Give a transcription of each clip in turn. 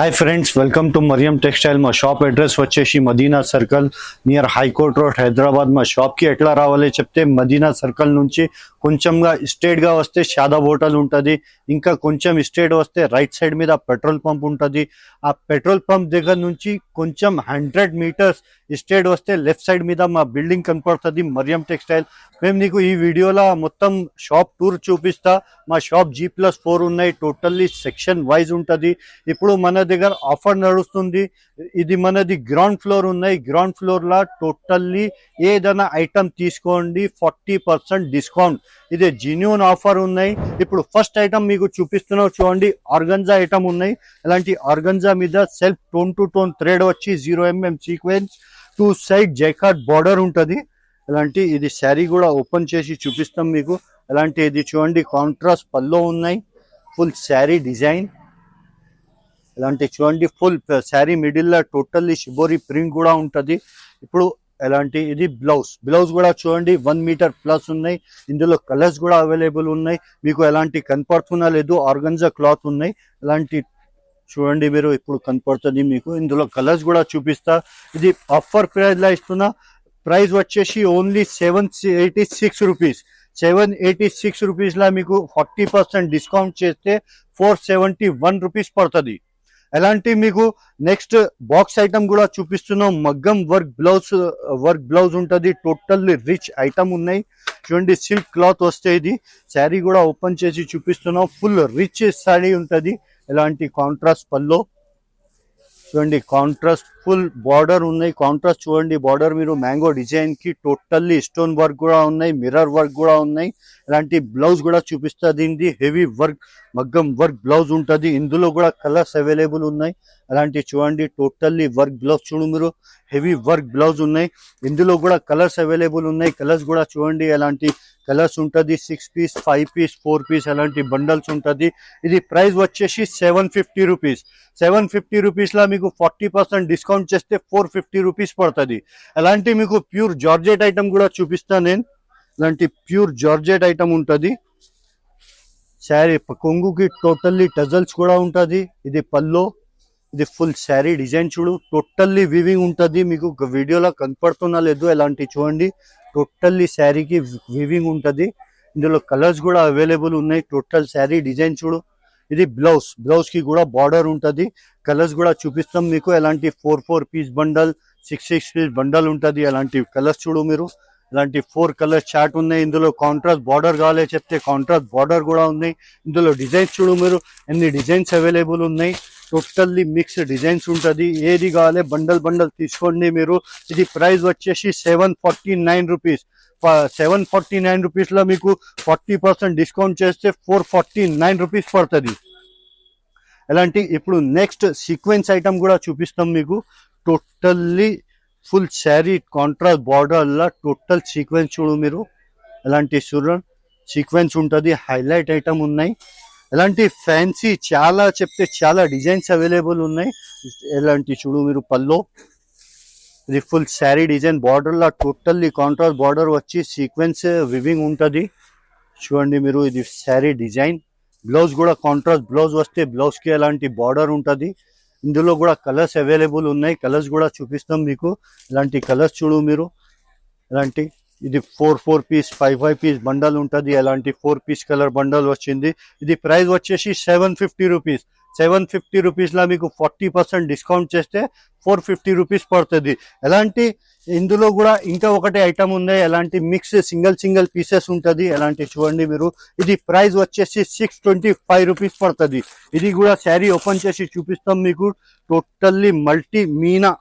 Hi friends welcome to Mariyam textile మా shop address వచ్చేసి Madina circle near high court road Hyderabad మా షాప్కి ఎట్లా రావాలి చెప్తే మదీనా సర్కిల్ నుంచి కొంచెంగా స్ట్రేట్గా వస్తే షాదాబ్ హోటల్ ఉంటుంది ఇంకా కొంచెం స్ట్రేట్ వస్తే రైట్ సైడ్ మీద పెట్రోల్ పంప్ ఉంటుంది. ఆ పెట్రోల్ పంప్ దగ్గర నుంచి కొంచెం హండ్రెడ్ మీటర్స్ స్ట్రేట్ వస్తే లెఫ్ట్ సైడ్ మీద మా బిల్డింగ్ కనపడుతుంది మరియం టెక్స్టైల్ మేము నీకు ఈ వీడియోలో మొత్తం షాప్ టూర్ చూపిస్తా. మా షాప్ జీ ప్లస్ ఫోర్ ఉన్నాయి టోటల్లీ సెక్షన్ వైజ్ ఉంటుంది. ఇప్పుడు మన దగ్గర ఆఫర్ నడుస్తుంది. ఇది మనది గ్రౌండ్ ఫ్లోర్ ఉన్నాయి. గ్రౌండ్ ఫ్లోర్లో టోటల్లీ ఏదైనా ఐటమ్ తీసుకోండి. ఫార్టీ పర్సెంట్ డిస్కౌంట్ ఇది జెన్యున్ ఆఫర్ ఉన్నాయి. ఇప్పుడు ఫస్ట్ ఐటమ్ మీకు చూపిస్తున్నావు చూడండి. ఆర్గంజా ఐటమ్ ఉన్నాయి. ఇలాంటి ఆర్గంజా మీద self tone to tone thread వచ్చి zero mm sequence two side jacquard border ఉంటుంది. అలాంటి ఇది శారీ కూడా ఓపెన్ చేసి చూపిస్తాం మీకు. అలాంటి ఇది చూడండి. కాంట్రాస్ట్ పల్లో ఉన్నాయి. ఫుల్ శారీ డిజైన్ ఇలాంటి చూడండి ఫుల్ శారీ మిడిల్లో టోటల్లీ షిబోరి ప్రింట్ కూడా ఉంటుంది. ఇప్పుడు ఎలాంటి ఇది బ్లౌజ్ బ్లౌజ్ కూడా చూడండి వన్ మీటర్ ప్లస్ ఉన్నాయి. ఇందులో కలర్స్ కూడా అవైలబుల్ ఉన్నాయి. మీకు ఎలాంటి కనపడుతున్నా లేదు ఆర్గంజా క్లాత్ ఉన్నాయి. ఎలాంటి చూడండి మీరు ఇప్పుడు కనపడుతుంది మీకు. ఇందులో కలర్స్ కూడా చూపిస్తా. ఇది ఆఫర్ ప్రైజ్లా ఇస్తున్నా. ప్రైస్ వచ్చేసి only seven eighty six rupees seven eighty six రూపీస్లో మీకు ఫార్టీ పర్సెంట్ డిస్కౌంట్ చేస్తే ఫోర్ సెవెంటీ వన్ రూపీస్ పడుతుంది. ఎలాంటి మీకు నెక్స్ట్ బాక్స్ ఐటమ్ కూడా చూపిస్తున్నాం. మగ్గం వర్క్ బ్లౌజ్ వర్క్ బ్లౌజ్ ఉంటుంది. టోటల్లీ రిచ్ ఐటమ్ ఉన్నాయి. చూడండి సిల్క్ క్లాత్ వస్తే ఇది. శారీ కూడా ఓపెన్ చేసి చూపిస్తున్నాం. ఫుల్ రిచ్ శారీ ఉంటుంది. ఎలాంటి కాంట్రాస్ట్ పల్లో. చూడండి కాంట్రాస్ట్ ఫుల్ బార్డర్ ఉన్నాయి. కాంట్రాస్ట్ చూడండి బార్డర్ మీరు మ్యాంగో డిజైన్కి టోటల్లీ స్టోన్ వర్క్ కూడా ఉన్నాయి. మిర్రర్ వర్క్ కూడా ఉన్నాయి. ఇలాంటి బ్లౌజ్ కూడా చూపిస్తా దీనిది హెవీ వర్క్ మగ్గం వర్క్ బ్లౌజ్ ఉంటుంది. ఇందులో కూడా కలర్స్ అవైలబుల్ ఉన్నాయి. అలాంటి చూడండి టోటల్లీ వర్క్ బ్లౌజ్ చూడు మీరు. హెవీ వర్క్ బ్లౌజ్ ఉన్నాయి. ఇందులో కూడా కలర్స్ అవైలబుల్ ఉన్నాయి. కలర్స్ కూడా చూడండి ఎలాంటి కలర్స్ ఉంటుంది. Six piece five piece four piece అలాంటి బండల్స్ ఉంటుంది. ఇది ప్రైస్ వచ్చేసి seven fifty rupees. Seven fifty రూపీస్లో మీకు ఫార్టీ పర్సెంట్ డిస్కౌంట్ చేస్తే ఫోర్ ఫిఫ్టీ రూపీస్ పడుతుంది. అలాంటి మీకు ప్యూర్ జార్జెట్ ఐటమ్ కూడా చూపిస్తాను నేను. ఇలాంటి ప్యూర్ జార్జెట్ ఐటమ్ ఉంటుంది. శారీ కొంగుకి టోటల్లీ టజల్స్ కూడా ఉంటుంది. ఇది పల్లో ఇది ఫుల్ శారీ డిజైన్ చూడు. టోటల్లీ వివింగ్ ఉంటుంది. మీకు ఒక వీడియోలో కనపడుతున్నా లేదు ఎలాంటి చూడండి. టోటల్లీ శారీకి వివింగ్ ఉంటుంది. ఇందులో కలర్స్ కూడా అవైలబుల్ ఉన్నాయి. టోటల్ శారీ డిజైన్ చూడు. ఇది బ్లౌజ్ బ్లౌజ్కి కూడా బార్డర్ ఉంటుంది. కలర్స్ కూడా చూపిస్తాం మీకు. ఎలాంటి four four piece bundle six six piece bundle ఉంటుంది. అలాంటి కలర్స్ చూడు మీరు. ఇలాంటి ఫోర్ కలర్స్ చార్ట్ ఉన్నాయి. ఇందులో కాంట్రాస్ట్ బార్డర్ కావాలి చెప్తే కాంట్రాస్ట్ బార్డర్ కూడా ఉన్నాయి. ఇందులో డిజైన్స్ చూడు మీరు. ఎన్ని డిజైన్స్ అవైలబుల్ ఉన్నాయి. టోటల్లీ మిక్స్ డిజైన్స్ ఉంటుంది. ఏది కావాలి బండల్ బండల్ తీసుకోండి మీరు. ఇది ప్రైస్ వచ్చేసి seven forty nine rupees seven forty nine రూపీస్లో మీకు ఫార్టీ పర్సెంట్ డిస్కౌంట్ చేస్తే ఫోర్ ఫార్టీ నైన్ రూపీస్ పడుతుంది. ఎలాంటి ఇప్పుడు నెక్స్ట్ సీక్వెన్స్ ఐటమ్ కూడా చూపిస్తాం మీకు. టోటల్లీ ఫుల్ శారీ కాంట్రాస్ట్ బార్డర్లా టోటల్ సీక్వెన్స్ చూడు మీరు. ఎలాంటి చూడండి సీక్వెన్స్ ఉంటుంది హైలైట్ ఐటమ్ ఉన్నాయి. ఎలాంటి ఫ్యాన్సీ చాలా చెప్తే చాలా డిజైన్స్ అవైలబుల్ ఉన్నాయి. ఎలాంటి చూడు మీరు పల్లో. ఇది ఫుల్ శారీ డిజైన్ బార్డర్లా టోటల్లీ కాంట్రాస్ట్ బార్డర్ వచ్చి సీక్వెన్స్ వివింగ్ ఉంటుంది. చూడండి మీరు ఇది శారీ డిజైన్. బ్లౌజ్ కూడా కాంట్రాస్ట్ బ్లౌజ్ వస్తే బ్లౌజ్కి ఎలాంటి బార్డర్ ఉంటుంది. ఇందులో కూడా కలర్స్ అవైలబుల్ ఉన్నాయి. కలర్స్ కూడా చూపిస్తాం మీకు. ఇలాంటి కలర్స్ చూడు మీరు. ఇలాంటి ఇది four four piece five five piece bundle ఉంటుంది. అలాంటి ఫోర్ పీస్ కలర్ బండల్ వచ్చింది. ఇది ప్రైస్ వచ్చేసి seven fifty rupees. Seven fifty రూపీస్లో మీకు ఫార్టీ పర్సెంట్ డిస్కౌంట్ చేస్తే ఫోర్ ఫిఫ్టీ రూపీస్ పడుతుంది. ఎలాంటి ఇందులో కూడా ఇంకా ఒకటి ఐటమ్ ఉంది. ఎలాంటి మిక్స్ సింగిల్ సింగిల్ పీసెస్ ఉంటుంది. ఎలాంటి చూడండి మీరు. ఇది ప్రైస్ వచ్చేసి సిక్స్ ట్వంటీ ఫైవ్ రూపీస్ పడుతుంది. ఇది కూడా శారీ ఓపెన్ చేసి చూపిస్తాం మీకు. Totally multi meena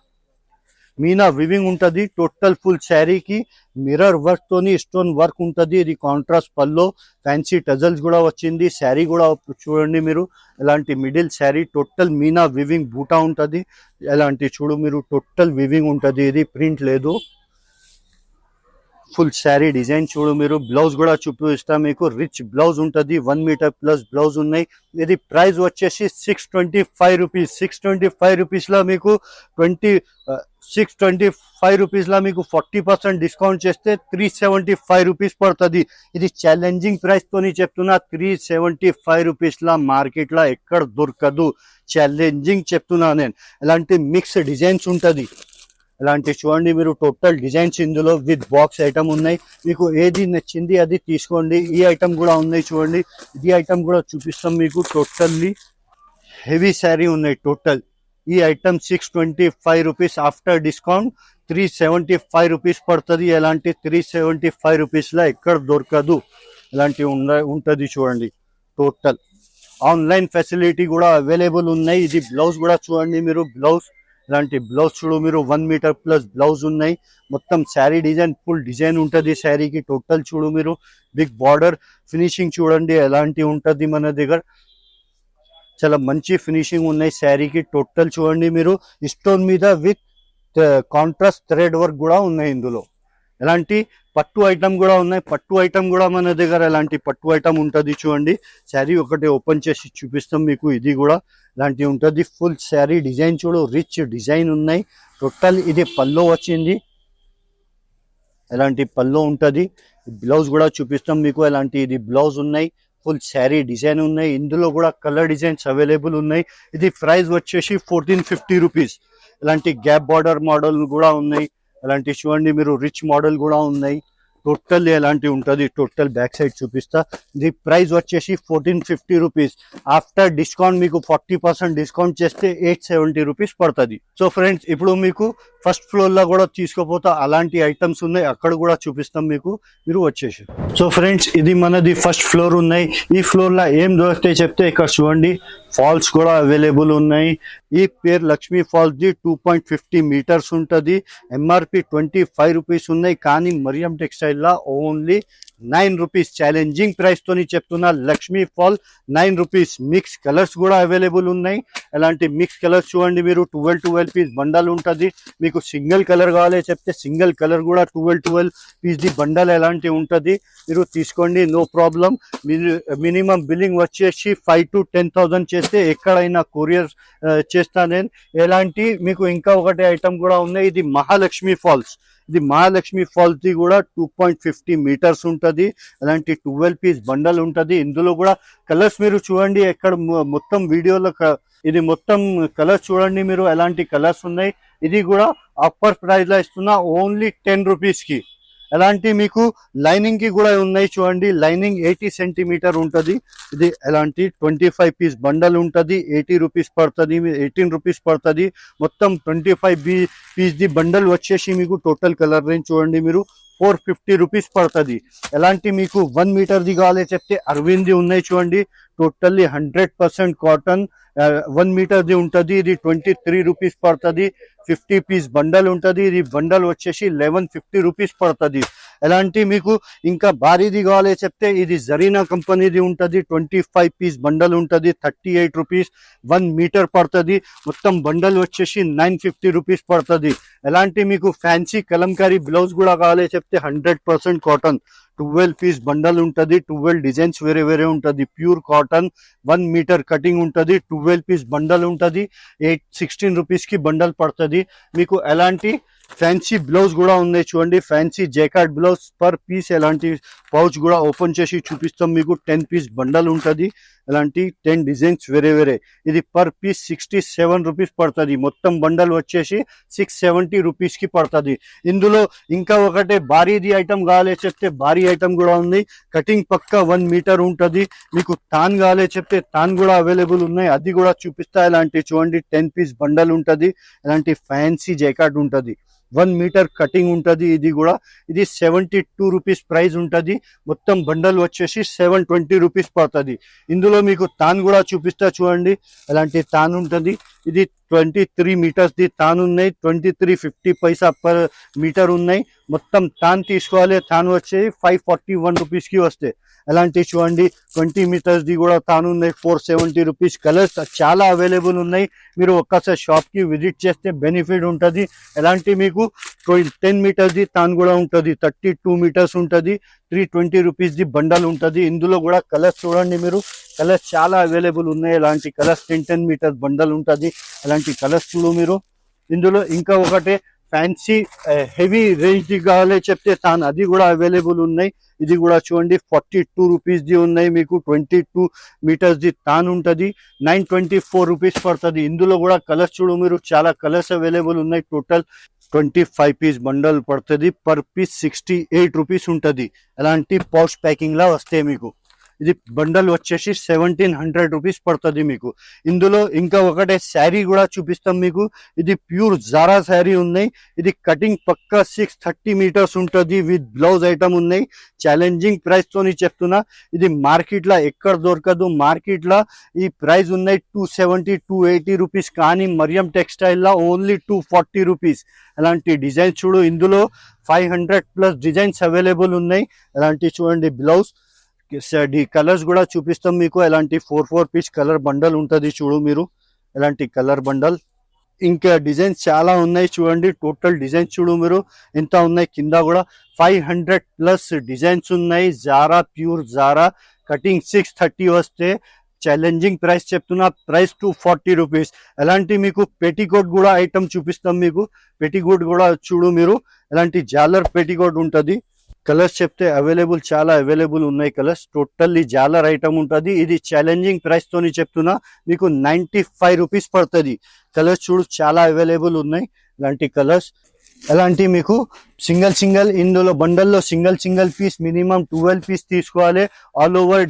meena weaving ఉంటుంది టోటల్ ఫుల్ శారీకి మిర్రర్ వర్క్ తోని స్టోన్ వర్క్ ఉంటుంది. ఇది కాంట్రాస్ట్ పల్లో ఫ్యాన్సీ టజల్స్ కూడా వచ్చింది. శారీ కూడా చూడండి మీరు. ఎలాంటి middle sari total meena weaving buta ఉంటుంది. ఎలాంటి చూడు మీరు టోటల్ వివింగ్ ఉంటుంది. ఇది ప్రింట్ లేదు. ఫుల్ శారీ డిజైన్ చూడు మీరు. బ్లౌజ్ కూడా చూపిస్తా మీకు. రిచ్ బ్లౌజ్ ఉంటుంది. వన్ మీటర్ ప్లస్ బ్లౌజ్ ఉన్నాయి. ఇది ప్రైస్ వచ్చేసి six twenty five rupees. Six twenty five రూపీస్లో మీకు ట్వంటీ సిక్స్ ట్వంటీ ఫైవ్ రూపీస్లో మీకు ఫార్టీ పర్సెంట్ డిస్కౌంట్ చేస్తే త్రీ సెవెంటీ ఫైవ్ రూపీస్ పడుతుంది. ఇది ఛాలెంజింగ్ ప్రైస్తోని చెప్తున్నా. త్రీ సెవెంటీ ఫైవ్ రూపీస్లో మార్కెట్లో ఎక్కడ దొరకదు. ఛాలెంజింగ్ చెప్తున్నా నేను. ఇలాంటి మిక్స్ డిజైన్స్ ఉంటుంది. ఇలాంటి చూడండి మీరు టోటల్ డిజైన్స్ ఇందులో విత్ బాక్స్ ఐటమ్ ఉన్నాయి. మీకు ఏది నచ్చింది అది తీసుకోండి. ఈ ఐటమ్ కూడా ఉన్నాయి చూడండి. ఈ ఐటమ్ కూడా చూపిస్తాం మీకు. టోటల్లీ హెవీ శారీ ఉన్నాయి టోటల్. ఈ item six twenty five rupees after discount. Three seventy five rupees పడుతుంది. ఎలాంటి త్రీ సెవెంటీ ఫైవ్ రూపీస్లో ఎక్కడ దొరకదు. ఇలాంటివి ఉండ ఉంటుంది చూడండి. టోటల్. ఆన్లైన్ ఫెసిలిటీ కూడా అవైలబుల్ ఉన్నాయి. ఇది బ్లౌజ్ కూడా చూడండి మీరు. బ్లౌజ్ ఇలాంటి బ్లౌజ్ చూడు మీరు వన్ మీటర్ ప్లస్ బ్లౌజ్ ఉన్నాయి. మొత్తం శారీ డిజైన్ ఫుల్ డిజైన్ ఉంటుంది శారీకి టోటల్ చూడు మీరు బిగ్ బార్డర్ ఫినిషింగ్ చూడండి ఎలాంటి ఉంటుంది మన దగ్గర. చాలా మంచి ఫినిషింగ్ ఉన్నాయి శారీకి టోటల్ చూడండి మీరు స్టోన్ మీద విత్ కాంట్రాస్ట్ థ్రెడ్ వర్క్ కూడా ఉన్నాయి ఇందులో. ఎలాంటి పట్టు ఐటమ్ కూడా ఉన్నాయి. పట్టు ఐటమ్ కూడా మన దగ్గర ఎలాంటి పట్టు ఐటమ్ ఉంటుంది చూడండి. శారీ ఒకటి ఓపెన్ చేసి చూపిస్తాం మీకు. ఇది కూడా ఇలాంటివి ఉంటుంది. ఫుల్ శారీ డిజైన్ చూడు. రిచ్ డిజైన్ ఉన్నాయి. టోటల్ ఇది పల్లో వచ్చింది. ఎలాంటి పల్లో ఉంటుంది. బ్లౌజ్ కూడా చూపిస్తాం మీకు. ఎలాంటి ఇది బ్లౌజ్ ఉన్నాయి. ఫుల్ శారీ డిజైన్ ఉన్నాయి. ఇందులో కూడా కలర్ డిజైన్స్ అవైలబుల్ ఉన్నాయి. ఇది ప్రైస్ వచ్చేసి ఫోర్టీన్ ఫిఫ్టీ రూపీస్ ఇలాంటి గ్యాప్ బార్డర్ మోడల్ కూడా ఉన్నాయి. అలాంటి చూడండి మీరు రిచ్ మోడల్ కూడా ఉన్నాయి. టోటల్ ఎలాంటి ఉంటుంది? టోటల్ బ్యాక్ సైడ్ చూపిస్తా. ది ప్రైస్ వచ్చేసి fourteen fifty rupees after discount మీకు ఫార్టీ పర్సెంట్ డిస్కౌంట్ చేస్తే ఎయిట్ సెవెంటీ రూపీస్ పడుతుంది. సో ఫ్రెండ్స్ ఇప్పుడు మీకు ఫస్ట్ ఫ్లోర్లో కూడా తీసుకోపోతా అలాంటి ఐటమ్స్ ఉన్నాయి. అక్కడ కూడా చూపిస్తాం మీకు. మీరు వచ్చేసి. సో ఫ్రెండ్స్ ఇది మనది ఫస్ట్ ఫ్లోర్ ఉన్నాయి. ఈ ఫ్లోర్లో ఏం దొరుకుతాయి చెప్తే ఇక్కడ చూడండి. ఫాల్స్ కూడా అవైలబుల్ ఉన్నాయి. ఈ పేరు లక్ష్మీ ఫాల్స్ ది టూ పాయింట్ ఫిఫ్టీ మీటర్స్ ఉంటుంది ఎంఆర్పి ట్వంటీ ఫైవ్ రూపీస్ ఉన్నాయి. కానీ Mariam టెక్స్టైల్లా only nine rupees challenging price తోని చెప్తున్నా Lakshmi fall. Nine rupees mix colours కూడా అవైలబుల్ ఉన్నాయి. అలాంటి మిక్స్ కలర్స్ చూడండి మీరు. ట్వెల్వ్ ట్వెల్వ్ పీస్ బండల్ ఉంటుంది. మీకు సింగిల్ కలర్ కావాలి చెప్తే సింగిల్ కలర్ కూడా ట్వెల్వ్ ట్వెల్వ్ పీస్ ది బండల్ ఎలాంటి ఉంటుంది. మీరు తీసుకోండి నో ప్రాబ్లం మినిమం బిల్లింగ్ వచ్చేసి ఫైవ్ టు టెన్ థౌసండ్ చేస్తే ఎక్కడైనా కొరియర్ చేస్తా నేను. ఎలాంటి మీకు ఇంకా ఒకటి ఐటమ్ కూడా ఉన్నాయి. ఇది మహాలక్ష్మి ఫాల్స్. ఇది మహాలక్ష్మి ఫాల్స్ ది కూడా టూ పాయింట్ ఫిఫ్టీ మీటర్స్ ఉంటుంది. అలాంటి ట్వెల్వ్ పీస్ బండల్ ఉంటుంది. ఇందులో కూడా కలర్స్ మీరు చూడండి. ఎక్కడ మొత్తం వీడియోలో క- ఇది మొత్తం కలర్స్ చూడండి మీరు. ఎలాంటి కలర్స్ ఉన్నాయి? ఇది కూడా అప్పర్ ప్రైజ్లో ఇస్తున్నా. ఓన్లీ టెన్ రూపీస్కి ఎలాంటి మీకు లైనింగ్కి కూడా ఉన్నాయి చూడండి. లైనింగ్ ఎయిటీ సెంటీమీటర్ ఉంటుంది. ఇది ఎలాంటి ట్వంటీ ఫైవ్ పీస్ బండల్ ఉంటుంది. ఎయిటీ రూపీస్ పడుతుంది. ఎయిటీన్ రూపీస్ పడుతుంది. మొత్తం ట్వంటీ ఫైవ్ బీ పీస్ ది బండల్ వచ్చేసి మీకు టోటల్ కలర్ రేంజ్ చూడండి మీరు. ఫోర్ ఫిఫ్టీ రూపీస్ పడుతుంది. ఎలాంటి మీకు వన్ మీటర్ది కావాలి చెప్తే అరవింది ఉన్నాయి చూడండి. Totally hundred percent cotton one మీటర్ది ఉంటుంది ఇది ట్వంటీ త్రీ రూపీస్ పడుతుంది ఫిఫ్టీ పీస్ బండల్ ఉంటుంది ఇది బండల్ వచ్చేసి లెవెన్ ఫిఫ్టీ రూపీస్ పడుతుంది. ఎలాంటి మీకు ఇంకా భారీది కావాలి చెప్తే ఇది జరీనా కంపెనీది ఉంటుంది ట్వంటీ ఫైవ్ పీస్ బండల్ ఉంటుంది thirty eight rupees one metre పడుతుంది. మొత్తం బండల్ వచ్చేసి నైన్ ఫిఫ్టీ రూపీస్ పడుతుంది. ఎలాంటి మీకు ఫ్యాన్సీ కలంకారీ బ్లౌజ్ కూడా కావాలి చెప్తే hundred percent cotton twelve piece bundle ఉంటుంది ట్వెల్వ్ డిజైన్స్ వేరే వేరే ఉంటుంది. Pure cotton one metre cutting ఉంటుంది ట్వెల్వ్ పీస్ బండల్ ఉంటుంది ఎయిట్ సిక్స్టీన్ రూపీస్కి బండల్ పడుతుంది. మీకు ఎలాంటి ఫ్యాన్సీ బ్లౌజ్ కూడా ఉన్నాయి చూడండి. Fancy jacquard blouse per piece ఎలాంటి పౌచ్ కూడా ఓపెన్ చేసి చూపిస్తాం. మీకు టెన్ పీస్ బండల్ ఉంటుంది. ఎలాంటి టెన్ డిజైన్స్ వేరే వేరే. ఇది per piece sixty seven rupees పడుతుంది. మొత్తం బండల్ వచ్చేసి సిక్స్ సెవెంటీ రూపీస్కి పడుతుంది. ఇందులో ఇంకా ఒకటే భారీది ఐటమ్ కాలే చెప్తే భారీ ఐటమ్ కూడా ఉంది. కటింగ్ పక్క వన్ మీటర్ ఉంటుంది. మీకు తాన్ కాలే చెప్తే తాన్ కూడా అవైలబుల్ ఉన్నాయి. అది కూడా చూపిస్తా. ఇలాంటి చూడండి టెన్ పీస్ బండల్ ఉంటుంది. ఇలాంటి ఫ్యాన్సీ జైకాట్ ఉంటుంది. వన్ మీటర్ కటింగ్ ఉంటుంది ఇది కూడా. ఇది సెవెంటీ టూ రూపీస్ ప్రైస్ ఉంటుంది. మొత్తం బండల్ వచ్చేసి సెవెన్ ట్వంటీ రూపీస్ పడుతుంది. ఇందులో మీకు తాన్ కూడా చూపిస్తా చూడండి. అలాంటి తాన్ ఉంటుంది? ఇది ట్వంటీ త్రీ మీటర్స్ ది తాన్ ఉన్నాయి. ట్వంటీ త్రీ ఫిఫ్టీ పైసా పర్ మీటర్ ఉన్నాయి. మొత్తం తాన్ తీసుకోవాలి. తాన్ వచ్చేసి ఫైవ్ ఫార్టీ వన్ రూపీస్కి వస్తాయి. ఎలాంటి చూడండి ట్వంటీ మీటర్స్ ది కూడా తాను ఉన్నాయి ఫోర్ సెవెంటీ రూపీస్ కలర్స్ చాలా అవైలబుల్ ఉన్నాయి. మీరు ఒక్కసారి షాప్కి విజిట్ చేస్తే బెనిఫిట్ ఉంటుంది. ఎలాంటి మీకు టెన్ మీటర్స్ది తాను కూడా ఉంటుంది. థర్టీ టూ మీటర్స్ ఉంటుంది త్రీ ట్వంటీ రూపీస్ది బండల్ ఉంటుంది. ఇందులో కూడా కలర్స్ చూడండి మీరు. కలర్స్ చాలా అవైలబుల్ ఉన్నాయి. ఇలాంటి colours ten ten metres bundle ఉంటుంది. అలాంటి కలర్స్ చూడు మీరు. ఇందులో ఇంకా ఒకటి ఫ్యాన్సీ హెవీ రేంజ్ ది కావాలి చెప్తే తాను అది కూడా అవైలబుల్ ఉన్నాయి. ఇది కూడా చూడండి ఫార్టీ టూ రూపీస్ది ఉన్నాయి మీకు ట్వంటీ టూ మీటర్స్ది తాను ఉంటుంది నైన్ ట్వంటీ ఫోర్ రూపీస్ పడుతుంది. ఇందులో కూడా కలర్స్ చూడు మీరు చాలా కలర్స్ అవైలబుల్ ఉన్నాయి. Total twenty five piece bundle పడుతుంది per piece sixty eight rupees ఉంటుంది అలాంటి పౌచ్ ప్యాకింగ్లా వస్తాయి మీకు. ఇది బండల్ వచ్చేసి సెవెంటీన్ హండ్రెడ్ రూపీస్ పడుతుంది మీకు. ఇందులో ఇంకా ఒకటే శారీ కూడా చూపిస్తాం మీకు. ఇది ప్యూర్ జారా శారీ ఉన్నాయి. ఇది కటింగ్ పక్కా సిక్స్ థర్టీ మీటర్స్ ఉంటుంది విత్ బ్లౌజ్ ఐటమ్ ఉన్నాయి. ఛాలెంజింగ్ ప్రైస్ తోని చెప్తున్నా. ఇది మార్కెట్లో ఎక్కడ దొరకదు. మార్కెట్లో ఈ ప్రైస్ ఉన్నాయి two seventy two eighty rupees. కానీ మరియం టెక్స్టైల్లో ఓన్లీ టూ ఫార్టీ రూపీస్. అలాంటి డిజైన్స్ చూడు. ఇందులో five hundred plus designs available ఉన్నాయి. అలాంటివి చూడండి బ్లౌజ్. ఈ కలర్స్ కూడా చూపిస్తాం మీకు. ఎలాంటి four four piece colour bundle ఉంటుంది చూడు మీరు. ఎలాంటి కలర్ బండల్ ఇంకా డిజైన్స్ చాలా ఉన్నాయి చూడండి. టోటల్ డిజైన్స్ చూడు మీరు. ఎంత ఉన్నాయి. కింద కూడా ఫైవ్ హండ్రెడ్ ప్లస్ డిజైన్స్ ఉన్నాయి. జారా ప్యూర్ జారా కటింగ్ సిక్స్ థర్టీ వస్తే ఛాలెంజింగ్ ప్రైస్ చెప్తున్నా. ప్రైస్ టూ ఫార్టీ రూపీస్ ఎలాంటి మీకు పెటికోట్ కూడా ఐటమ్ చూపిస్తాం మీకు. పెటికోట్ కూడా చూడు మీరు. ఎలాంటి జాలర్ పెటికోట్ ఉంటుంది. కలర్స్ చెప్తే అవైలబుల్ చాలా అవైలబుల్ ఉన్నాయి కలర్స్. టోటల్లీ జాలర్ ఐటమ్ ఉంటుంది. ఇది ఛాలెంజింగ్ ప్రైస్తోని చెప్తున్నా. మీకు నైంటీ ఫైవ్ రూపీస్ పడుతుంది. కలర్స్ చూడు చాలా అవైలబుల్ ఉన్నాయి ఇలాంటి కలర్స్. ఎలాంటి మీకు సింగిల్ సింగిల్ ఇందులో బండల్లో single single piece minimum twelve piece తీసుకోవాలి. All over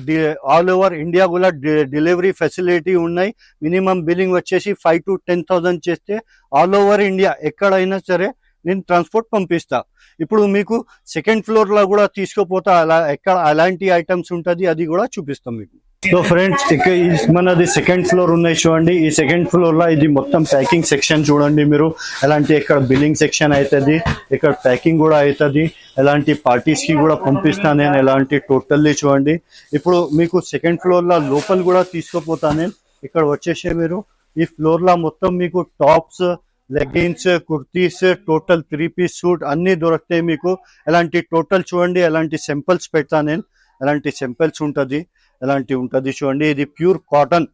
all over India కూడా డెలివరీ ఫెసిలిటీ ఉన్నాయి. మినిమం బిల్లింగ్ వచ్చేసి ఫైవ్ టు టెన్ థౌసండ్ చేస్తే ఆల్ ఓవర్ ఇండియా ఎక్కడైనా సరే నేను ట్రాన్స్పోర్ట్ పంపిస్తా. ఇప్పుడు మీకు సెకండ్ ఫ్లోర్లో కూడా తీసుకుపోతా అలా ఎక్కడ అలాంటి ఐటమ్స్ ఉంటుంది అది కూడా చూపిస్తాం మీకు. సో ఫ్రెండ్స్ ఇక మనది సెకండ్ ఫ్లోర్ ఉన్నాయి చూడండి. ఈ సెకండ్ ఫ్లోర్లో ఇది మొత్తం ప్యాకింగ్ సెక్షన్ చూడండి మీరు. ఎలాంటి ఇక్కడ బిల్లింగ్ సెక్షన్ అవుతుంది ఇక్కడ ప్యాకింగ్ కూడా అవుతుంది ఎలాంటి పార్టీస్కి కూడా పంపిస్తాను నేను ఎలాంటి టోటల్లీ చూడండి. ఇప్పుడు మీకు సెకండ్ ఫ్లోర్లో లోపల కూడా తీసుకుపోతా నేను. ఇక్కడ వచ్చేసి మీరు. ఈ ఫ్లోర్లో మొత్తం మీకు tops leggings kurtis total three piece suit అన్నీ దొరుకుతాయి మీకు. ఎలాంటి టోటల్ చూడండి ఎలాంటి సింపుల్స్ పెడతా నేను. ఎలాంటి సింపుల్స్ ఉంటుంది ఎలాంటి ఉంటుంది చూడండి. ఇది ప్యూర్ కాటన్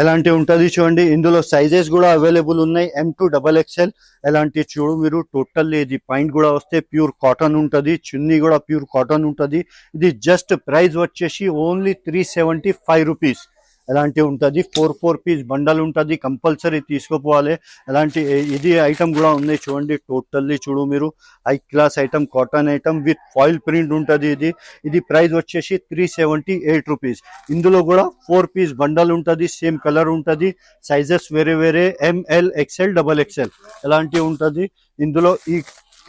ఎలాంటి ఉంటుంది చూడండి ఇందులో సైజెస్ కూడా అవైలబుల్ ఉన్నాయి. ఎం టు డబల్ ఎక్స్ఎల్ ఎలాంటి చూడు మీరు టోటల్ ఇది పాయింట్ కూడా వస్తే ప్యూర్ కాటన్ ఉంటుంది. చున్నీ కూడా ప్యూర్ కాటన్ ఉంటుంది. ఇది జస్ట్ ప్రైస్ వచ్చేసి only three seventy five rupees ఎలాంటి ఉంటుంది? ఫోర్ ఫోర్ పీస్ బండల్ ఉంటుంది కంపల్సరీ తీసుకుపోవాలి. ఎలాంటి ఇది ఐటమ్ కూడా ఉంది చూడండి టోటల్లీ చూడు మీరు. High class item cotton item with foil print ఉంటుంది ఇది. ఇది ప్రైస్ వచ్చేసి త్రీ సెవెంటీ ఎయిట్ రూపీస్. ఇందులో కూడా ఫోర్ పీస్ బండల్ ఉంటుంది సేమ్ కలర్ ఉంటుంది. సైజెస్ వేరే వేరే ఎంఎల్ ఎక్స్ఎల్ డబల్ ఎక్స్ఎల్ ఎలాంటివి ఉంటుంది? ఇందులో ఈ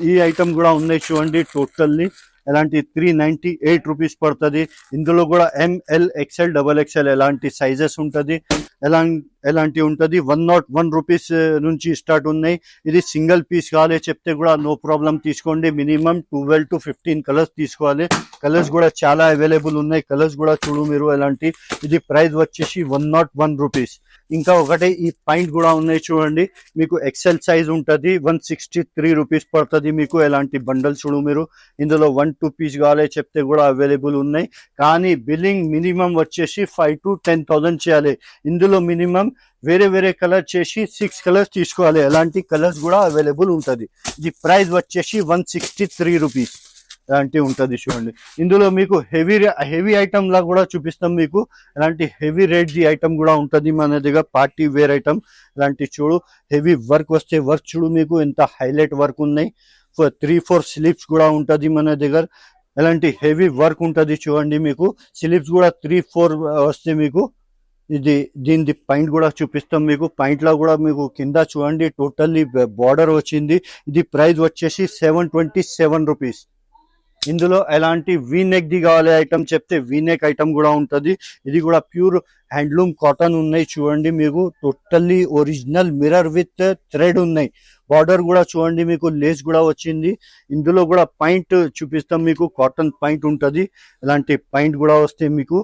ఈ ఐటమ్ కూడా ఉన్నాయి చూడండి టోటల్లీ. ఎలాంటి త్రీ నైంటీ ఎయిట్ రూపీస్ పడుతుంది. ఇందులో కూడా M L XL double XL ఎలాంటి సైజెస్ ఉంటుంది. ఎలా ఎలాంటి ఉంటుంది? వన్ నాట్ వన్ రూపీస్ నుంచి స్టార్ట్ ఉన్నాయి. ఇది సింగిల్ పీస్ కావాలి చెప్తే కూడా నో ప్రాబ్లం తీసుకోండి. Minimum twelve to fifteen colours తీసుకోవాలి. కలర్స్ కూడా చాలా అవైలబుల్ ఉన్నాయి. కలర్స్ కూడా చూడు మీరు ఎలాంటి. ఇది ప్రైస్ వచ్చేసి వన్ నాట్ వన్ రూపీస్ ఇంకా ఒకటి ఈ పాయింట్ కూడా ఉన్నాయి చూడండి. మీకు ఎక్సెల్ సైజ్ ఉంటుంది వన్ సిక్స్టీ త్రీ రూపీస్ పడుతుంది మీకు. ఎలాంటి బండల్ చూడు మీరు. ఇందులో వన్ టూ పీస్ కావాలి చెప్తే కూడా అవైలబుల్ ఉన్నాయి. కానీ బిల్లింగ్ మినిమం వచ్చేసి ఫైవ్ టు టెన్ థౌసండ్ చేయాలి. ఇందులో మినిమం వేరే వేరే కలర్ చేసి సిక్స్ కలర్స్ తీసుకోవాలి. ఎలాంటి కలర్స్ కూడా అవైలబుల్ ఉంటుంది. ఇది ప్రైస్ వచ్చేసి వన్ సిక్స్టీ త్రీ రూపీస్ ఇలాంటివి ఉంటుంది చూడండి. ఇందులో మీకు హెవీ హెవీ ఐటమ్ లా కూడా చూపిస్తాం మీకు. ఇలాంటి హెవీ రేట్ది ఐటమ్ కూడా ఉంటుంది మన దగ్గర. పార్టీ వేర్ ఐటమ్ ఇలాంటి చూడు. హెవీ వర్క్ వస్తే వర్క్ చూడు మీకు ఎంత హైలైట్ వర్క్ ఉన్నాయి. త్రీ ఫోర్ స్లీప్స్ కూడా ఉంటుంది మన దగ్గర. ఎలాంటి హెవీ వర్క్ ఉంటుంది చూడండి మీకు. స్లిప్స్ కూడా త్రీ ఫోర్ వస్తే మీకు ఇది దీనిది పాయింట్ కూడా చూపిస్తాం మీకు. పాయింట్లో కూడా మీకు కింద చూడండి. టోటల్లీ బార్డర్ వచ్చింది. ఇది ప్రైస్ వచ్చేసి సెవెన్ ట్వంటీ సెవెన్ రూపీస్. ఇందులో ఎలాంటి వీనెక్ ది కావాలి ఐటమ్ చెప్తే వీనెక్ ఐటమ్ కూడా ఉంటుంది. ఇది కూడా ప్యూర్ హ్యాండ్లూమ్ కాటన్ ఉన్నాయి. చూడండి మీకు totally original mirror with thread ఉన్నాయి. బార్డర్ కూడా చూడండి మీకు లేస్ కూడా వచ్చింది. ఇందులో కూడా పాయింట్ చూపిస్తాం మీకు. కాటన్ పాయింట్ ఉంటుంది. ఇలాంటి పాయింట్ కూడా వస్తే మీకు.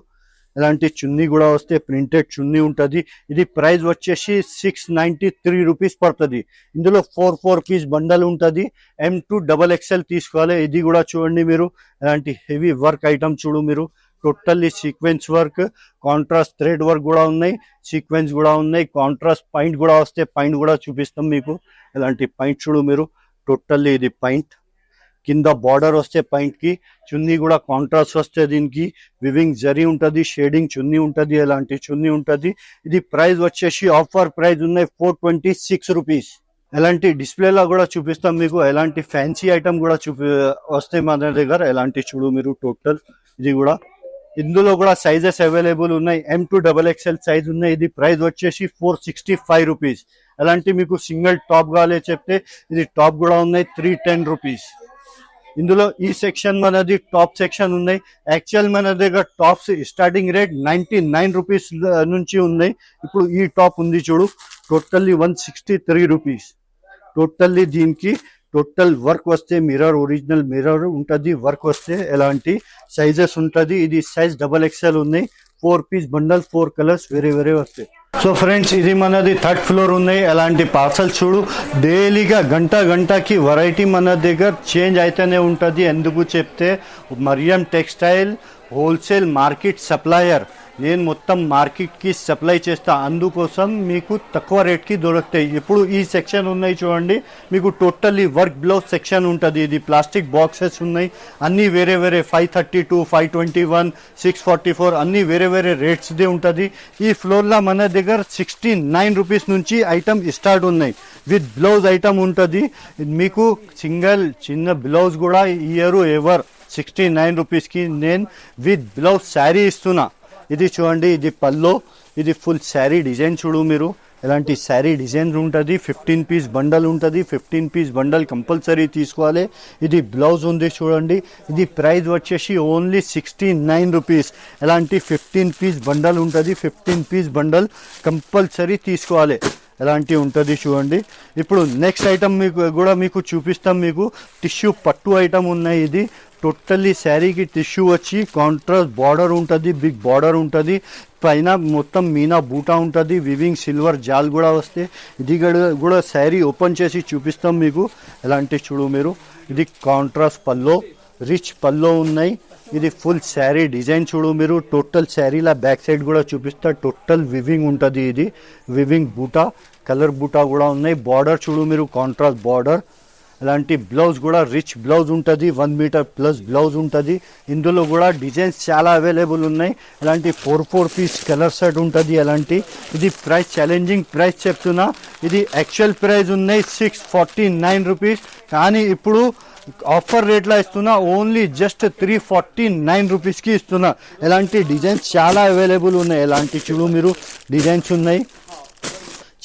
ఇలాంటి చున్నీ కూడా వస్తే ప్రింటెడ్ చున్నీ ఉంటుంది. ఇది ప్రైస్ వచ్చేసి సిక్స్ నైంటీ త్రీ రూపీస్ పడుతుంది. ఇందులో ఫోర్ ఫోర్ పీస్ బండల్ ఉంటుంది. ఎం టూ డబల్ ఎక్స్ఎల్ తీసుకోవాలి. ఇది కూడా చూడండి మీరు. ఇలాంటి హెవీ వర్క్ ఐటమ్ చూడు మీరు. Totally sequence work contrast thread work కూడా ఉన్నాయి. సీక్వెన్స్ కూడా ఉన్నాయి. కాంట్రాస్ట్ పాయింట్ కూడా వస్తే పాయింట్ కూడా చూపిస్తాం మీకు. ఇలాంటి పాయింట్ చూడు మీరు. టోటల్లీ ఇది పాయింట్. కింద బార్డర్ వస్తే పైంట్కి చున్నీ కూడా కాంట్రాస్ట్ వస్తే దీనికి. వివింగ్ జరీ ఉంటుంది షేడింగ్ చున్నీ ఉంటుంది ఎలాంటి చున్నీ ఉంటుంది. ఇది ప్రైస్ వచ్చేసి ఆఫర్ ప్రైస్ ఉన్నాయి ఫోర్ ట్వంటీ సిక్స్ రూపీస్ ఎలాంటి డిస్ప్లేలో కూడా చూపిస్తాం మీకు. ఎలాంటి ఫ్యాన్సీ ఐటమ్ కూడా చూపి వస్తాయి మన దగ్గర ఎలాంటి చూడు మీరు టోటల్ ఇది కూడా. ఇందులో కూడా సైజెస్ అవైలబుల్ ఉన్నాయి. M to double XL size ఉన్నాయి. ఇది ప్రైస్ వచ్చేసి ఫోర్ సిక్స్టీ ఫైవ్ రూపీస్ అలాంటి మీకు సింగిల్ టాప్ కావాలి చెప్తే ఇది టాప్ కూడా ఉన్నాయి త్రీ టెన్ రూపీస్ ఇందులో ఈ సెక్షన్ మనది టాప్ సెక్షన్ ఉన్నాయి. యాక్చువల్ మన దగ్గర tops starting rate ninety nine rupees నుంచి ఉన్నాయి. ఇప్పుడు ఈ టాప్ ఉంది చూడు. Totally one sixty three rupees. Totally దీనికి టోటల్ వర్క్ వస్తే మిర్రర్ ఒరిజినల్ మిర్రర్ ఉంటుంది. వర్క్ వస్తే ఎలాంటి సైజెస్ ఉంటుంది. ఇది సైజ్ డబల్ ఎక్స్ఎల్ ఉన్నాయి. Four piece bundle four colours వేరే వేరే వస్తాయి. సో ఫ్రెండ్స్ ఇది మనది థర్డ్ ఫ్లోర్ ఉన్నాయి. ఎలాంటి పార్సల్ చూడు. డైలీగా గంట గంటకి వెరైటీ మన దగ్గర చేంజ్ అయితేనే ఉంటుంది. ఎందుకు చెప్తే Mariam textile wholesale market supplier నేను మొత్తం మార్కెట్కి సప్లై చేస్తా. అందుకోసం మీకు తక్కువ రేట్కి దొరుకుతాయి. ఇప్పుడు ఈ సెక్షన్ ఉన్నాయి చూడండి. మీకు టోటల్లీ వర్క్ బ్లౌజ్ సెక్షన్ ఉంటుంది. ఇది ప్లాస్టిక్ బాక్సెస్ ఉన్నాయి. అన్నీ వేరే వేరే five thirty two five twenty one six forty four అన్నీ వేరే వేరే రేట్స్ది ఉంటుంది. ఈ ఫ్లోర్లో మన దగ్గర సిక్స్టీ నైన్ రూపీస్ నుంచి ఐటమ్ స్టార్ట్ ఉన్నాయి. విత్ బ్లౌజ్ ఐటమ్ ఉంటుంది. మీకు సింగిల్ చిన్న బ్లౌజ్ కూడా ఇయర్ ఎవర్. సిక్స్టీ నైన్ రూపీస్కి నేను విత్ బ్లౌజ్ శారీ ఇస్తున్నా. ఇది చూడండి ఇది పల్లో. ఇది ఫుల్ శారీ డిజైన్ చూడు మీరు. ఎలాంటి శారీ డిజైన్ ఉంటుంది. ఫిఫ్టీన్ పీస్ బండల్ ఉంటుంది. ఫిఫ్టీన్ పీస్ బండల్ కంపల్సరీ తీసుకోవాలి. ఇది బ్లౌజ్ ఉంది చూడండి. ఇది ప్రైస్ వచ్చేసి ఓన్లీ సిక్స్టీ నైన్ రూపీస్. ఎలాంటి ఫిఫ్టీన్ పీస్ బండల్ ఉంటుంది. ఫిఫ్టీన్ పీస్ బండల్ కంపల్సరీ తీసుకోవాలి. ఎలాంటి ఉంటుంది చూడండి. ఇప్పుడు నెక్స్ట్ ఐటమ్ మీకు కూడా మీకు చూపిస్తాం మీకు. టిష్యూ పట్టు ఐటమ్ ఉన్నాయి ఇది. టోటల్లీ శారీకి టిష్యూ వచ్చి కాంట్రాస్ట్ బార్డర్ ఉంటుంది బిగ్ బార్డర్ ఉంటుంది. పైన మొత్తం మీనా బూటా ఉంటుంది వివింగ్ సిల్వర్ జాల్ కూడా వస్తే. ఇది కూడా- కూడా శారీ ఓపెన్ చేసి చూపిస్తాం మీకు. ఎలాంటి చూడు మీరు. ఇది కాంట్రాస్ట్ పల్లో రిచ్ పల్లో ఉన్నాయి. ఇది ఫుల్ శారీ డిజైన్ చూడు మీరు. టోటల్ శారీలా బ్యాక్ సైడ్ కూడా చూపిస్తా. టోటల్ వివింగ్ ఉంటుంది ఇది. వివింగ్ బూటా కలర్ బూటా కూడా ఉన్నాయి. బార్డర్ చూడు మీరు కాంట్రాస్ట్ బార్డర్. అలాంటి బ్లౌజ్ కూడా రిచ్ బ్లౌజ్ ఉంటుంది వన్ మీటర్ ప్లస్ బ్లౌజ్ ఉంటుంది. ఇందులో కూడా డిజైన్స్ చాలా అవైలబుల్ ఉన్నాయి. ఇలాంటి four four piece colour set ఉంటుంది అలాంటి. ఇది ప్రైస్ ఛాలెంజింగ్ ప్రైస్ చెప్తున్నా. ఇది యాక్చువల్ ప్రైస్ ఉన్నాయి సిక్స్ ఫార్టీ నైన్ రూపీస్ కానీ ఇప్పుడు ఆఫర్ రేట్లో ఇస్తున్నా only just three forty nine రూపీస్కి ఇస్తున్నా. ఎలాంటి డిజైన్స్ చాలా అవైలబుల్ ఉన్నాయి. ఎలాంటి చూడు మీరు డిజైన్స్ ఉన్నాయి.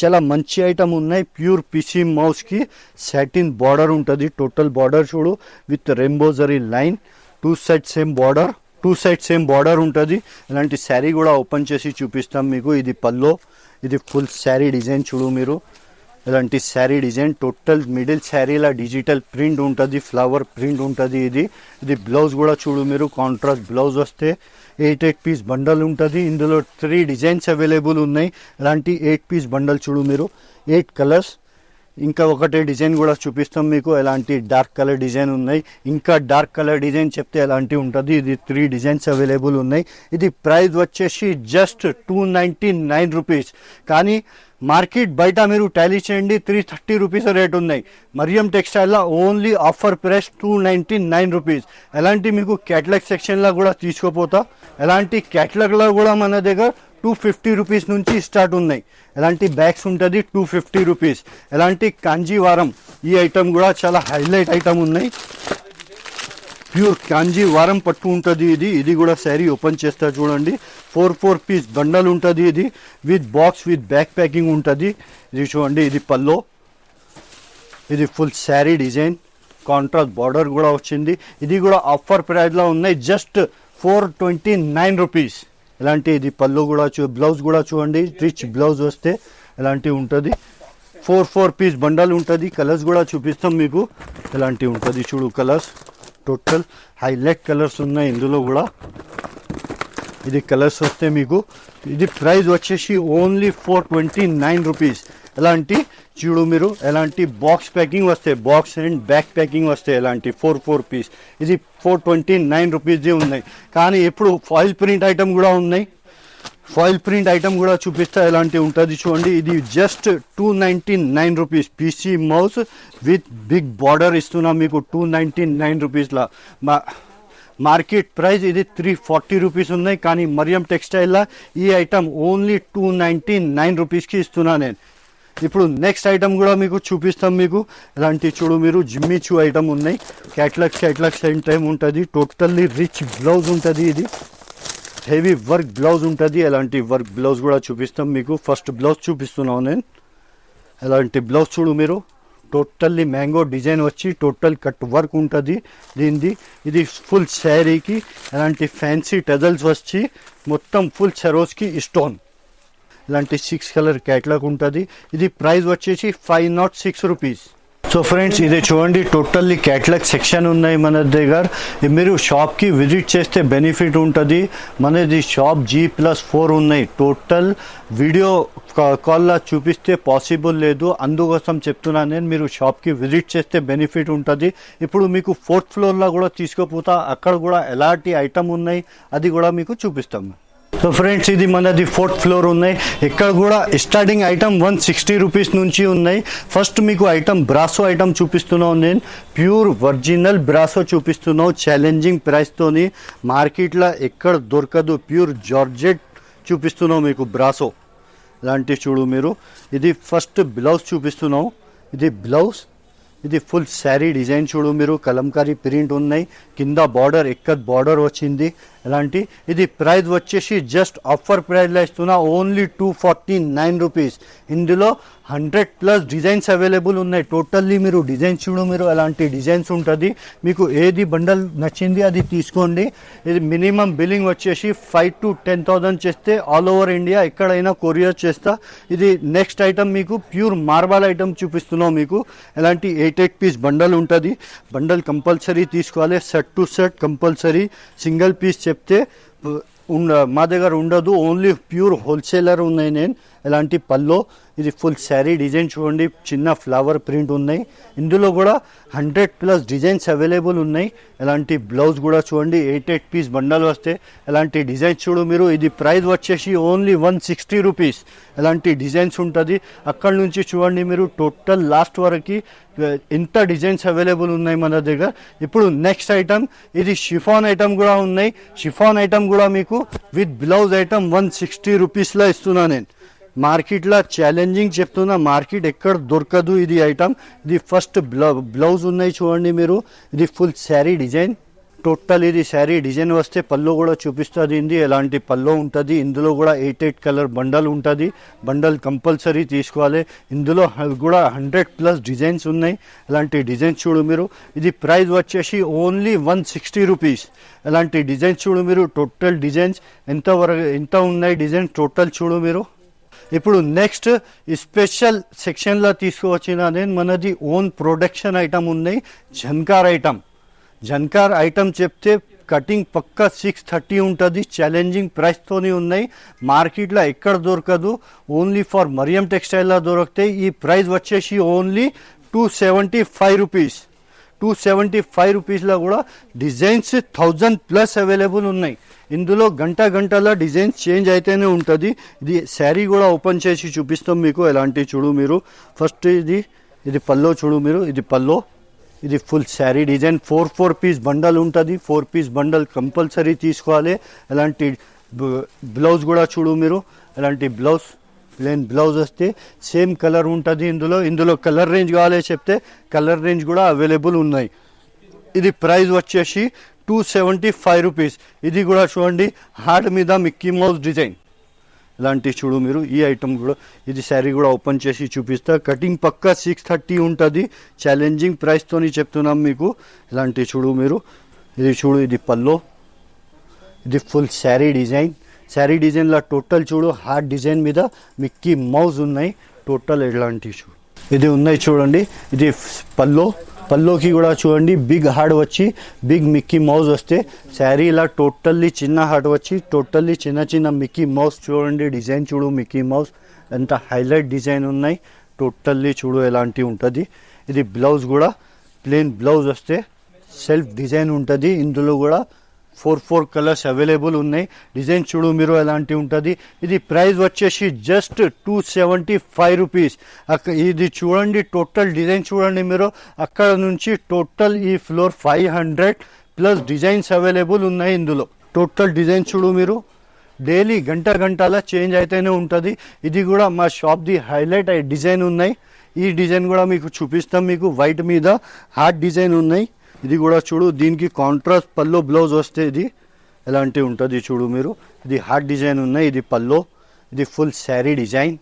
చాలా మంచి ఐటమ్ ఉన్నాయి. ప్యూర్ పిసి మౌస్కి సాటిన్ బార్డర్ ఉంటుంది. టోటల్ బార్డర్ చూడు. With రెంబోజరీ line two side same border two side same border ఉంటుంది. ఇలాంటి శారీ కూడా ఓపెన్ చేసి చూపిస్తాం మీకు. ఇది పల్లో. ఇది ఫుల్ శారీ డిజైన్ చూడు మీరు. ఇలాంటి శారీ డిజైన్ టోటల్ మిడిల్ శారీలా డిజిటల్ ప్రింట్ ఉంటుంది. ఫ్లవర్ ప్రింట్ ఉంటుంది ఇది. ఇది బ్లౌజ్ కూడా చూడు మీరు. కాంట్రాస్ట్ బ్లౌజ్ వస్తే ఎయిట్ ఎయిట్ పీస్ బండల్ ఉంటుంది. ఇందులో త్రీ డిజైన్స్ అవైలబుల్ ఉన్నాయి. అలాంటి ఎయిట్ పీస్ బండల్ చూడు మీరు. Eight colours. ఇంకా ఒకటే డిజైన్ కూడా చూపిస్తాం మీకు. ఎలాంటి డార్క్ కలర్ డిజైన్ ఉన్నాయి. ఇంకా డార్క్ కలర్ డిజైన్ చెప్తే ఎలాంటి ఉంటుంది. ఇది త్రీ డిజైన్స్ అవైలబుల్ ఉన్నాయి. ఇది ప్రైస్ వచ్చేసి just two ninety nine rupees కానీ మార్కెట్ బయట మీరు టాలీ చేయండి త్రీ థర్టీ రూపీస్ రేట్ ఉన్నాయి. Mariam టెక్స్టైల్లో only offer price two ninety nine rupees ఎలాంటి మీకు క్యాటలాగ్ సెక్షన్లో కూడా తీసుకోపోతా. ఎలాంటి క్యాటలాగ్లో కూడా మన దగ్గర టూ ఫిఫ్టీ రూపీస్ నుంచి స్టార్ట్ ఉన్నాయి. ఎలాంటి బ్యాగ్స్ ఉంటుంది టూ ఫిఫ్టీ రూపీస్ ఎలాంటి కాంజీవారం ఈ ఐటమ్ కూడా చాలా హైలైట్ ఐటమ్ ఉన్నాయి. ప్యూర్ కాంజీవారం పట్టు ఉంటుంది ఇది. ఇది కూడా శారీ ఓపెన్ చేస్తా చూడండి. ఫోర్ ఫోర్ పీస్ బండల్ ఉంటుంది ఇది with box with back packing ఉంటుంది. ఇది చూడండి ఇది పల్లో. ఇది full sari design. Contrast border కూడా వచ్చింది. ఇది కూడా ఆఫర్ ప్రైస్లో ఉన్నాయి. Just four twenty nine rupees. ఇలాంటి ఇది పళ్ళు కూడా చూ బ్లౌజ్ కూడా చూడండి. రిచ్ బ్లౌజ్ వస్తే ఇలాంటివి ఉంటుంది. ఫోర్ ఫోర్ పీస్ బండల్ ఉంటుంది. కలర్స్ కూడా చూపిస్తాం మీకు. ఇలాంటివి ఉంటుంది చూడు కలర్స్. టోటల్ హైలైట్ కలర్స్ ఉన్నాయి ఇందులో కూడా. ఇది కలర్స్ వస్తే మీకు ఇది ప్రైస్ వచ్చేసి only four twenty nine rupees. ఎలాంటి చూడు మీరు ఎలాంటి బాక్స్ ప్యాకింగ్ వస్తాయి బాక్స్ అండ్ బ్యాక్ ప్యాకింగ్ వస్తాయి ఎలాంటి ఫోర్ ఫోర్ పీస్. ఇది ఫోర్ ట్వంటీ నైన్ రూపీస్ది ఉన్నాయి. కానీ ఇప్పుడు ఫాయిల్ ప్రింట్ ఐటమ్ కూడా ఉన్నాయి. ఫాయిల్ ప్రింట్ ఐటమ్ కూడా చూపిస్తా ఎలాంటి ఉంటుంది చూడండి. ఇది just two ninety nine rupees. PC mouse with big border ఇస్తున్నాం మీకు టూ నైంటీ నైన్ రూపీస్లా. మా మార్కెట్ ప్రైస్ ఇది త్రీ ఫార్టీ రూపీస్ ఉన్నాయి. కానీ మరియం టెక్స్టైల్లో ఈ item only two ninety nine రూపీస్కి ఇస్తున్నా నేను. ఇప్పుడు నెక్స్ట్ ఐటమ్ కూడా మీకు చూపిస్తాం మీకు. ఇలాంటి చూడు మీరు జిమ్మి చూ ఐటమ్ ఉన్నాయి. క్యాట్లాగ్ క్యాట్లాగ్ సెంట్ టైమ్ ఉంటుంది. టోటల్లీ రిచ్ బ్లౌజ్ ఉంటుంది ఇది. హెవీ వర్క్ బ్లౌజ్ ఉంటుంది. ఎలాంటి వర్క్ బ్లౌజ్ కూడా చూపిస్తాం మీకు. ఫస్ట్ బ్లౌజ్ చూపిస్తున్నాను నేను. ఎలాంటి బ్లౌజ్ చూడు మీరు. టోటల్లీ మ్యాంగో డిజైన్ వచ్చి టోటల్ కట్ వర్క్ ఉంటుంది. దీనిది ఇది ఫుల్ శారీకి అలాంటి ఫ్యాన్సీ టెజల్స్ వచ్చి మొత్తం ఫుల్ సెరోస్కి స్టోన్. ఇలాంటి సిక్స్ కలర్ క్యాట్లాగ్ ఉంటుంది. ఇది ప్రైస్ వచ్చేసి five nought six rupees. So friends ఇది చూడండి టోటల్లీ క్యాటలాగ్ సెక్షన్ ఉన్నాయి మన దగ్గర. మీరు షాప్కి విజిట్ చేస్తే బెనిఫిట్ ఉంటుంది. మనది షాప్ జీ ప్లస్ ఫోర్ ఉన్నాయి. టోటల్ వీడియో కాల్లో చూపిస్తే పాసిబుల్ లేదు. అందుకోసం చెప్తున్నాను నేను మీరు షాప్కి విజిట్ చేస్తే బెనిఫిట్ ఉంటుంది. ఇప్పుడు మీకు ఫోర్త్ ఫ్లోర్లో కూడా తీసుకోపోతా. అక్కడ కూడా ఎలాంటి ఐటమ్ ఉన్నాయి అది కూడా మీకు చూపిస్తాం. సో ఫ్రెండ్స్ ఇది మనది ఫోర్త్ ఫ్లోర్ ఉన్నాయి. ఇక్కడ కూడా starting item one sixty rupees నుంచి ఉన్నాయి. ఫస్ట్ మీకు ఐటమ్ బ్రాసో ఐటమ్ చూపిస్తున్నావు నేను. ప్యూర్ ఒరిజినల్ బ్రాసో చూపిస్తున్నావు. ఛాలెంజింగ్ ప్రైస్తోని మార్కెట్లో ఎక్కడ దొరకదు. ప్యూర్ జార్జెట్ చూపిస్తున్నావు మీకు బ్రాసో ఇలాంటి చూడు మీరు. ఇది ఫస్ట్ బ్లౌజ్ చూపిస్తున్నావు. ఇది బ్లౌజ్ ఇది ఫుల్ శారీ డిజైన్ చూడు మీరు. కలంకారీ ప్రింట్ ఉన్నాయి. కింద బార్డర్ ఎక్కడ బార్డర్ వచ్చింది? ఎలాంటి? ఇది ప్రైస్ వచ్చేసి జస్ట్ ఆఫర్ ప్రైజ్లో ఇస్తున్నా only two forty nine rupees ఇందులో హండ్రెడ్ ప్లస్ డిజైన్స్ అవైలబుల్ ఉన్నాయి. టోటల్లీ మీరు డిజైన్స్ చూడు మీరు అలాంటి డిజైన్స్ ఉంటుంది. మీకు ఏది బండల్ నచ్చింది అది తీసుకోండి. ఇది మినిమం బిల్లింగ్ వచ్చేసి ఫైవ్ టు టెన్ థౌసండ్ చేస్తే ఆల్ ఓవర్ ఇండియా ఎక్కడైనా కొరియర్ చేస్తా. ఇది నెక్స్ట్ ఐటమ్ మీకు ప్యూర్ మార్బల్ ఐటమ్ చూపిస్తున్నాం మీకు. ఎలాంటి ఎయిట్ ఎయిట్ పీస్ బండల్ ఉంటుంది. బండల్ కంపల్సరీ తీసుకోవాలి. Set to set compulsory single piece చెప్తే ఉండ మా దగ్గర ఉండదు ఓన్లీ ప్యూర్ హోల్సేలర్ ఉన్నాయి నేను ఎలాంటి పల్లో ఇది ఫుల్ శారీ డిజైన్ చూడండి చిన్న ఫ్లవర్ ప్రింట్ ఉన్నాయి. ఇందులో కూడా హండ్రెడ్ ప్లస్ డిజైన్స్ అవైలబుల్ ఉన్నాయి. ఎలాంటి బ్లౌజ్ కూడా చూడండి ఎయిట్ ఎయిట్ పీస్ బండలు వస్తే ఎలాంటి డిజైన్స్ చూడు మీరు. ఇది ప్రైస్ వచ్చేసి ఓన్లీ వన్ సిక్స్టీ రూపీస్ ఎలాంటి డిజైన్స్ ఉంటుంది? అక్కడ నుంచి చూడండి మీరు టోటల్ లాస్ట్ వరకు eh, ఇంత డిజైన్స్ అవైలబుల్ ఉన్నాయి మన దగ్గర. ఇప్పుడు నెక్స్ట్ ఐటమ్ ఇది షిఫాన్ ఐటమ్ కూడా ఉన్నాయి. షిఫాన్ ఐటమ్ కూడా మీకు with blouse item one sixty రూపీస్లో ఇస్తున్నాను నేను. మార్కెట్లో ఛాలెంజింగ్ చెప్తున్నా మార్కెట్ ఎక్కడ దొరకదు ఇది ఐటమ్ ఇది ఫస్ట్ బ్లౌజ్ ఉన్నాయి చూడండి మీరు. ఇది ఫుల్ శారీ డిజైన్ టోటల్ ఇది శారీ డిజైన్ వస్తే పళ్ళు కూడా చూపిస్తుంది. ఇది ఎలాంటి పళ్ళు ఉంటుంది? ఇందులో కూడా ఎయిట్ ఎయిట్ కలర్ బండల్ ఉంటుంది. బండల్ కంపల్సరీ తీసుకోవాలి. ఇందులో కూడా హండ్రెడ్ ప్లస్ డిజైన్స్ ఉన్నాయి. ఇలాంటి డిజైన్స్ చూడు మీరు. ఇది ప్రైస్ వచ్చేసి ఓన్లీ వన్ సిక్స్టీ రూపీస్ ఇలాంటి డిజైన్స్ చూడు మీరు? టోటల్ డిజైన్స్ ఎంత వరకు ఎంత ఉన్నాయి డిజైన్ టోటల్ చూడు మీరు. ఇప్పుడు నెక్స్ట్ స్పెషల్ సెక్షన్లో తీసుకువచ్చిన నేను మనది ఓన్ ప్రొడక్షన్ ఐటమ్ ఉన్నాయి జన్కార్ ఐటమ్ జన్కార్ ఐటమ్ చెప్తే కటింగ్ పక్క సిక్స్ థర్టీ ఉంటుంది ఛాలెంజింగ్ ప్రైస్తోని ఉన్నాయి. మార్కెట్లో ఎక్కడ దొరకదు ఓన్లీ ఫర్ మరియం టెక్స్టైల్లో దొరుకుతాయి ఈ ప్రైస్ వచ్చేసి only two seventy five rupees two seventy five రూపీస్లో కూడా డిజైన్స్ థౌజండ్ ప్లస్ అవైలబుల్ ఉన్నాయి. ఇందులో గంట గంటల డిజైన్స్ చేంజ్ అయితేనే ఉంటుంది. ఇది శారీ కూడా ఓపెన్ చేసి చూపిస్తాం మీకు. ఎలాంటి చూడు మీరు. ఫస్ట్ ఇది ఇది పల్లో చూడు మీరు. ఇది పల్లో. ఇది full sari design. Four four piece bundle ఉంటుంది. ఫోర్ పీస్ బండల్ కంపల్సరీ తీసుకోవాలి. ఎలాంటి బ్లౌజ్ కూడా చూడు మీరు. ఎలాంటి బ్లౌజ్ ప్లెయిన్ బ్లౌజ్ వస్తే సేమ్ కలర్ ఉంటుంది ఇందులో. ఇందులో కలర్ రేంజ్ కావాలి చెప్తే కలర్ రేంజ్ కూడా అవైలబుల్ ఉన్నాయి. ఇది ప్రైస్ వచ్చేసి టూ సెవెంటీ ఫైవ్ రూపీస్ ఇది కూడా చూడండి హార్ట్ మీద మిక్కీ మౌస్ డిజైన్ ఇలాంటివి చూడు మీరు ఈ ఐటమ్ కూడా. ఇది శారీ కూడా ఓపెన్ చేసి చూపిస్తా. కటింగ్ పక్కా సిక్స్ థర్టీ ఉంటుంది. ఛాలెంజింగ్ ప్రైస్తోని చెప్తున్నాం మీకు. ఇలాంటి చూడు మీరు. ఇది చూడు ఇది పల్లో ఇది ఫుల్ శారీ డిజైన్ శారీ డిజైన్లో టోటల్ చూడు హార్ట్ డిజైన్ మీద మిక్కీ మౌజ్ ఉన్నాయి. టోటల్ ఇలాంటి చూడు ఇది ఉన్నాయి చూడండి. ఇది పల్లో పల్లోకి కూడా చూడండి. బిగ్ హార్డ్ వచ్చి బిగ్ మిక్కీ మౌజ్ వస్తే శారీ ఇలా టోటల్లీ చిన్న హార్డ్ వచ్చి టోటల్లీ చిన్న చిన్న మిక్కీ మౌస్ చూడండి. డిజైన్ చూడు మిక్కీ మౌస్ ఎంత హైలైట్ డిజైన్ ఉన్నాయి. టోటల్లీ చూడు ఎలాంటివి ఉంటుంది. ఇది బ్లౌజ్ కూడా ప్లెయిన్ బ్లౌజ్ వస్తే సెల్ఫ్ డిజైన్ ఉంటుంది. ఇందులో కూడా ఫోర్ ఫోర్ కలర్స్ అవైలబుల్ ఉన్నాయి. డిజైన్ చూడు మీరు ఎలాంటి ఉంటుంది. ఇది ప్రైస్ వచ్చేసి just two seventy five rupees. అక్క ఇది చూడండి టోటల్ డిజైన్ చూడండి మీరు. అక్కడ నుంచి టోటల్ ఈ floor five hundred plus designs available ఉన్నాయి ఇందులో. టోటల్ డిజైన్ చూడు మీరు. డైలీ గంట గంటల చేంజ్ అయితేనే ఉంటుంది. ఇది కూడా మా షాప్ది హైలైట్ అయ్యే డిజైన్ ఉన్నాయి. ఈ డిజైన్ కూడా మీకు చూపిస్తాం మీకు వైట్ మీద. హార్ట్ డిజైన్ ఉన్నాయి. ఇది కూడా చూడు దీనికి కాంట్రాస్ట్ పల్లో బ్లౌజ్ వస్తే ఇది ఎలాంటి ఉంటుంది చూడు మీరు. ఇది హార్ట్ డిజైన్ ఉన్నాయి ఇది పల్లో. ఇది ఫుల్ శారీ డిజైన్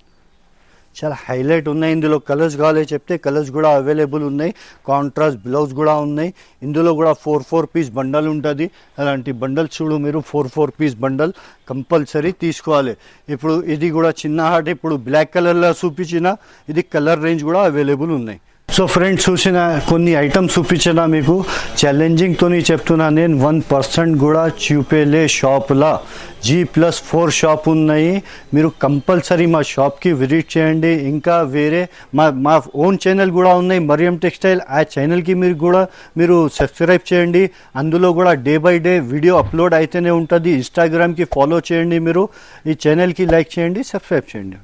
చాలా హైలైట్ ఉన్నాయి. ఇందులో కలర్స్ కావాలి చెప్తే కలర్స్ కూడా అవైలబుల్ ఉన్నాయి. కాంట్రాస్ట్ బ్లౌజ్ కూడా ఉన్నాయి. ఇందులో కూడా ఫోర్ ఫోర్ పీస్ బండల్ ఉంటుంది. అలాంటి బండల్ చూడు మీరు four four piece bundle compulsory తీసుకోవాలి. ఇప్పుడు ఇది కూడా చిన్న హార్ట్ ఇప్పుడు బ్లాక్ కలర్లో చూపించిన ఇది కలర్ రేంజ్ కూడా అవైలబుల్ ఉన్నాయి. సో ఫ్రెండ్స్ చూసిన కొన్ని ఐటమ్స్ చూపించిన మీకు? ఛాలెంజింగ్తోని చెప్తున్నా నేను. వన్ పర్సెంట్ కూడా చూపేలే షాప్లా. జీ ప్లస్ ఫోర్ షాప్ ఉన్నాయి. మీరు కంపల్సరీ మా షాప్కి విజిట్ చేయండి. ఇంకా వేరే మా మా ఓన్ ఛానల్ కూడా ఉన్నాయి. మరియం టెక్స్టైల్ ఆ ఛానల్కి మీరు కూడా మీరు సబ్స్క్రైబ్ చేయండి. అందులో కూడా day by day video upload అయితేనే ఉంటుంది. ఇన్స్టాగ్రామ్కి ఫాలో చేయండి మీరు. ఈ ఛానల్కి లైక్ చేయండి సబ్స్క్రైబ్ చేయండి.